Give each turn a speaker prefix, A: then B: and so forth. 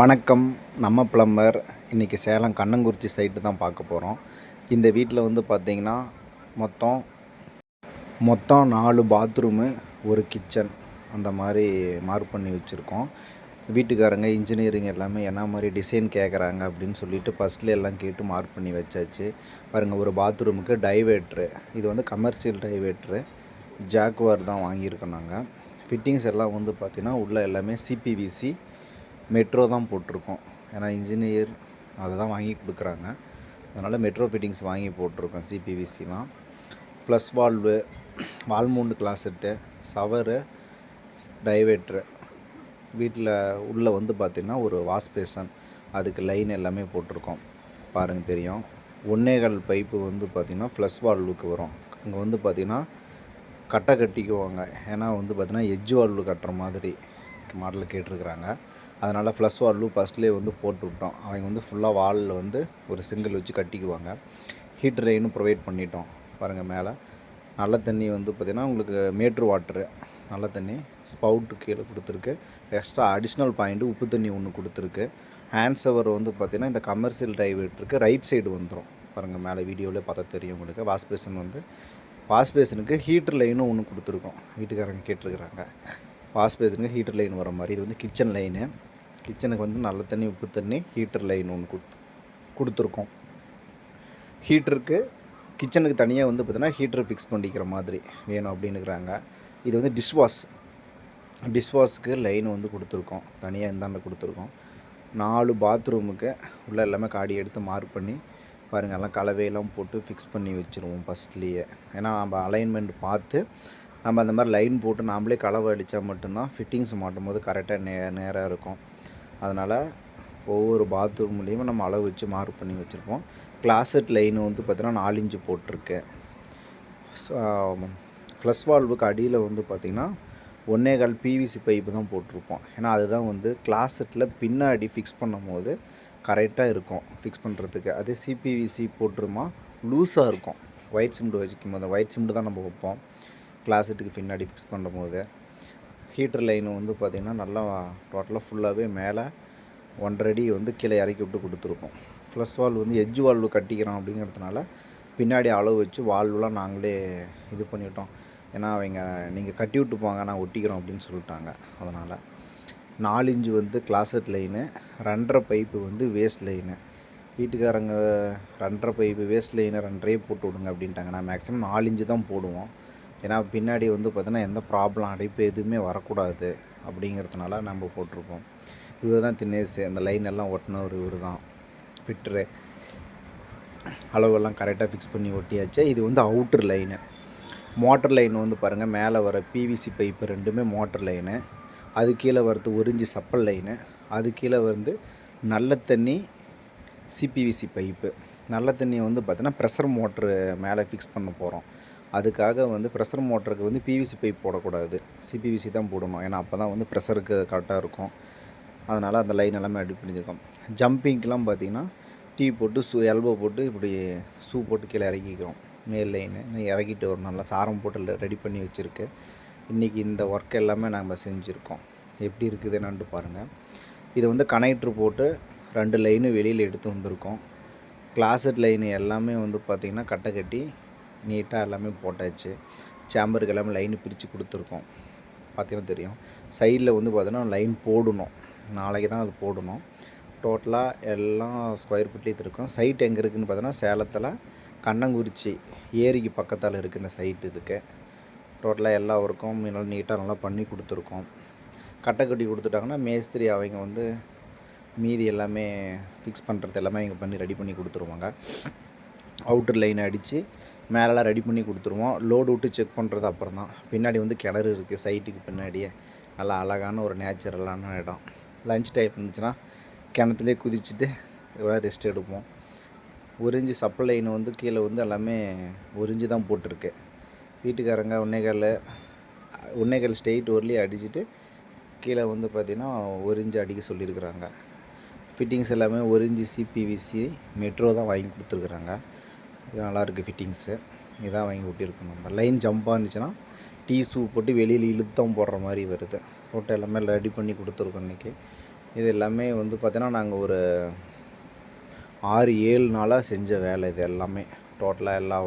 A: வணக்கம். நம்ம பிளம்பர் இன்றைக்கி சேலம் கண்ணங்குறிச்சி சைட்டு தான் பார்க்க போகிறோம் இந்த வீட்டில் வந்து பார்த்திங்கன்னா மொத்தம் மொத்தம் நாலு பாத்ரூமு ஒரு கிச்சன் அந்த மாதிரி மார்க் பண்ணி வச்சுருக்கோம். வீட்டுக்காரங்க இன்ஜினியரிங் எல்லாமே என்ன மாதிரி டிசைன் கேட்குறாங்க அப்படின்னு சொல்லிட்டு ஃபஸ்ட்டில் எல்லாம் கேட்டு மார்க் பண்ணி வச்சாச்சு. பாருங்கள் ஒரு பாத்ரூமுக்கு டைவேட்ரு இது வந்து கமர்ஷியல் டைவேட்ரு ஜாக்குவார் தான் வாங்கியிருக்கோம் நாங்கள் ஃபிட்டிங்ஸ் எல்லாம் வந்து பார்த்திங்கன்னா உள்ளே எல்லாமே சிபிவிசி மெட்ரோ தான் போட்டிருக்கோம். ஏன்னா இன்ஜினியர் அதை தான் வாங்கி கொடுக்குறாங்க. அதனால் மெட்ரோ ஃபிட்டிங்ஸ் வாங்கி போட்டிருக்கோம் சிபிவிசிலாம் plus valve wall mount closet shower diverter வீட்டில் உள்ளே வந்து பார்த்திங்கன்னா ஒரு வாஷ் பேசன் அதுக்கு லைன் எல்லாமே போட்டிருக்கோம். பாருங்கள் தெரியும். ஒன்னேகால் பைப்பு வந்து பார்த்திங்கன்னா ப்ளஸ் வால்வுக்கு வரும். இங்கே வந்து பார்த்திங்கன்னா கட்டை கட்டிக்குவாங்க. ஏன்னா வந்து பார்த்திங்கன்னா எஜ் வால்வு கட்டுற மாதிரி மாடலில் கேட்டிருக்கிறாங்க. அதனால் ப்ளஸ் வால்வு ஃபஸ்ட்லேயே வந்து போட்டு விட்டோம் அவங்க வந்து ஃபுல்லாக வாலில் வந்து ஒரு சிங்கிள் வச்சு கட்டிக்குவாங்க. ஹீட் ரெயினும் ப்ரொவைட் பண்ணிட்டோம். பாருங்கள் மேலே. நல்ல தண்ணி வந்து பார்த்திங்கன்னா உங்களுக்கு மேட்ரு வாட்ரு நல்ல தண்ணி ஸ்பவுட்டு கீழே கொடுத்துருக்கு. எக்ஸ்ட்ரா அடிஷ்னல் பாயிண்ட்டு உப்பு தண்ணி ஒன்று கொடுத்துருக்கு. ஹேண்ட் சவர் வந்து பார்த்திங்கன்னா இந்த கமர்ஷியல் டைவேட்டருக்கு ரைட் சைடு வந்துடும் பாருங்கள் மேலே வீடியோவிலே பார்த்தா தெரியும் உங்களுக்கு. வாஷ் வந்து. வாஷ் பேசனுக்கு ஹீட்டர் லைனும் ஒன்று கொடுத்துருக்கோம். வீட்டுக்காரங்க கேட்டிருக்கிறாங்க. வாஷ் பேசனுக்கு ஹீட்டர் லைன் வர மாதிரி. இது வந்து கிச்சன் லைனு கிச்சனுக்கு வந்து நல்ல தண்ணி உப்பு தண்ணி ஹீட்டர் லைன் ஒன்று கொடுத்து கொடுத்துருக்கோம். ஹீட்டருக்கு கிச்சனுக்கு தனியாக வந்து பார்த்திங்கன்னா ஹீட்டர் ஃபிக்ஸ் பண்ணிக்கிற மாதிரி வேணும் அப்படின்னுக்கிறாங்க. இது வந்து டிஷ்வாஷ் டிஷ்வாஷ்க்கு லைன் வந்து கொடுத்துருக்கோம். தனியாக இந்தாண்ட கொடுத்துருக்கோம். நாலு பாத்ரூமுக்கு உள்ளே எல்லாமே காடி எடுத்து மார்க் பண்ணி பாருங்கள் எல்லாம் கலவையெல்லாம் போட்டு ஃபிக்ஸ் பண்ணி வச்சுருவோம் ஃபஸ்ட்லேயே ஏன்னா நம்ம அலைன்மெண்ட் பார்த்து நம்ம அந்த மாதிரி லைன் போட்டு நாமளே கலவை அடித்தா மட்டும்தான் ஃபிட்டிங்ஸ் மாட்டும் போது கரெக்டாக நே நேராக இருக்கும். அதனால் ஒவ்வொரு பாத்ரூம்லேயும் நம்ம அளவு வச்சு மார்க் பண்ணி வச்சுருப்போம். கிளாசட் லைன் வந்து பார்த்திங்கன்னா நாலு இன்ச்சு போட்டிருக்கு. ப்ளஸ் வால்வுக்கு அடியில் வந்து பார்த்திங்கன்னா ஒன்னே கால் பிவிசி பைப்பு தான் போட்டிருப்போம். ஏன்னா அதுதான் வந்து கிளாசட்டில் பின்னாடி ஃபிக்ஸ் பண்ணும் போது கரெக்டாக இருக்கும் ஃபிக்ஸ் பண்ணுறதுக்கு அதே சிபிவிசி போட்டுருமா லூஸாக இருக்கும். ஒயிட் சிமெண்ட் வச்சுக்கும் போது ஒயிட் சிமெண்ட் தான் நம்ம வைப்போம். கிளாசெட்டுக்கு பின்னாடி ஃபிக்ஸ் பண்ணும் போது ஹீட்டர் லைன் வந்து பார்த்திங்கன்னா நல்லா டோட்டலாக ஃபுல்லாகவே மேலே ஒன்றரை வந்து கீழே இறக்கி விட்டு கொடுத்துருக்கோம். ப்ளஸ் வால்வ் வந்து எஜ்ஜு வால்வு கட்டிக்கிறோம் அப்படிங்கிறதுனால பின்னாடி அளவு வச்சு வால்வுலாம் நாங்களே இது பண்ணிட்டோம். ஏன்னா அவங்க நீங்கள் கட்டி விட்டு போங்க நான் ஒட்டிக்கிறோம் அப்படின்னு சொல்லிட்டாங்க. அதனால் நாலு இன்ச்சு வந்து கிளாசட் லைனு ரெண்டரை பைப்பு வந்து வேஸ்ட் லைனு வீட்டுக்காரங்க ரெண்டரை பைப்பு வேஸ்ட் லைனை ரெண்டரையே போட்டு விடுங்க அப்படின்ட்டாங்க. நான் மேக்ஸிமம் நாலு இன்ச்சு தான் போடுவோம். ஏன்னா பின்னாடி வந்து பார்த்தோன்னா எந்த ப்ராப்ளம் அடைப்பு எதுவுமே வரக்கூடாது அப்படிங்கிறதுனால நம்ம போட்டிருப்போம். இவர் தான் தினேஷ் அந்த லைன் எல்லாம் ஒட்டினவர் இவர் தான். ஃபிட்ரு அளவெல்லாம் கரெக்டாக ஃபிக்ஸ் பண்ணி ஒட்டியாச்சு. இது வந்து அவுட்ரு லைனு மோட்டர் லைன் வந்து பாருங்கள் மேலே வர பிவிசி பைப்பு ரெண்டுமே மோட்டர் லைனு அது கீழே வரது ஒரிஞ்சி சப்பல் லைனு அது கீழே வந்து நல்ல தண்ணி சிபிவிசி பைப்பு நல்ல தண்ணியை வந்து பார்த்தோன்னா ப்ரெஷர் மோட்ரு மேலே ஃபிக்ஸ் பண்ண போகிறோம் அதுக்காக வந்து ப்ரெஷர் மோட்டருக்கு வந்து பிவிசி பைப் போடக்கூடாது. சிபிவிசி தான் போடணும். ஏன்னா அப்போ தான் வந்து ப்ரெஷருக்கு கரெக்டாக இருக்கும். அதனால் அந்த லைன் எல்லாமே அடி பண்ணியிருக்கோம். ஜம்பிங்க்கெலாம் பார்த்திங்கன்னா டீ போட்டு ஷூ எல்போ போட்டு இப்படி ஷூ போட்டு கீழே இறக்கிக்கிறோம். மேல் லைனு இறக்கிட்டு ஒரு நல்லா சாரம் போட்டு ரெடி பண்ணி வச்சுருக்கு. இன்றைக்கி இந்த ஒர்க் எல்லாமே நாங்கள் செஞ்சுருக்கோம். எப்படி இருக்குது என்னான்ட்டு பாருங்கள் இது வந்து கனெக்ட்ரு போட்டு ரெண்டு லைனு வெளியில் எடுத்து வந்திருக்கோம். கிளாசட் லைனு எல்லாமே வந்து பார்த்திங்கன்னா கட்டை கட்டி நீட்டாக எல்லாமே போட்டாச்சு. சேம்பருக்கு எல்லாமே லைன் பிரித்து கொடுத்துருக்கோம். பார்த்தீங்கன்னா தெரியும். சைடில் வந்து பார்த்தோன்னா லைன் போடணும். நாளைக்கு தான் அது போடணும். டோட்டலாக எல்லாம் ஸ்கொயர் ஃபீட்லேயே இருக்கும் சைட் எங்கே இருக்குதுன்னு பார்த்தோன்னா சேலத்தில் கண்ணங்குறிச்சி ஏரிக்கு பக்கத்தில் இருக்குது இந்த சைட்டு இருக்குது டோட்டலாக எல்லா ஒர்க்கும் நல்லா நீட்டாக நல்லா பண்ணி கொடுத்துருக்கோம். கட்டை கட்டி கொடுத்துட்டாங்கன்னா மேஸ்திரி அவங்க வந்து மீதி எல்லாமே ஃபிக்ஸ் பண்ணுறது எல்லாமே இங்கே பண்ணி ரெடி பண்ணி கொடுத்துருவாங்க. அவுட்டர் லைன் அடித்து மேலெலாம் ரெடி பண்ணி கொடுத்துருவோம். லோடு விட்டு செக் பண்ணுறது அப்புறம் தான் பின்னாடி வந்து கிணறு இருக்குது சைட்டுக்கு பின்னாடியே. நல்லா அழகான ஒரு நேச்சுரலான இடம். லஞ்ச் டைம் இருந்துச்சுன்னா கிணத்துலேயே குதிச்சுட்டு ரெஸ்ட் எடுப்போம். உறிஞ்சி சப்ளைன்னு வந்து கீழே வந்து எல்லாமே உறிஞ்சி தான் போட்டிருக்கு. வீட்டுக்காரங்க ஒன்னேகால் ஒன்னேகால் ஸ்டெயிட் ஒர்லேயே அடிச்சுட்டு கீழே வந்து பார்த்திங்கன்னா ஒரிஞ்சு அடிக்க சொல்லியிருக்கிறாங்க. ஃபிட்டிங்ஸ் எல்லாமே ஒரிஞ்சு சிபிவிசி மெட்ரோ தான் வாங்கி கொடுத்துருக்குறாங்க. இது நல்லாயிருக்கு ஃபிட்டிங்ஸு இதான் வாங்கி ஒட்டியிருக்கோம் நம்ம. லைன் ஜம்பாக இருந்துச்சுன்னா டீ ஷூ போட்டு வெளியில் இழுத்தம் போடுற மாதிரி வருது. போட்டு எல்லாமே ரெடி பண்ணி கொடுத்துருக்கோம் இன்றைக்கி இது எல்லாமே வந்து பார்த்தீங்கன்னா நாங்கள் ஒரு ஆறு ஏழு நாளாக செஞ்ச வேலை இது எல்லாமே. டோட்டலாக எல்லா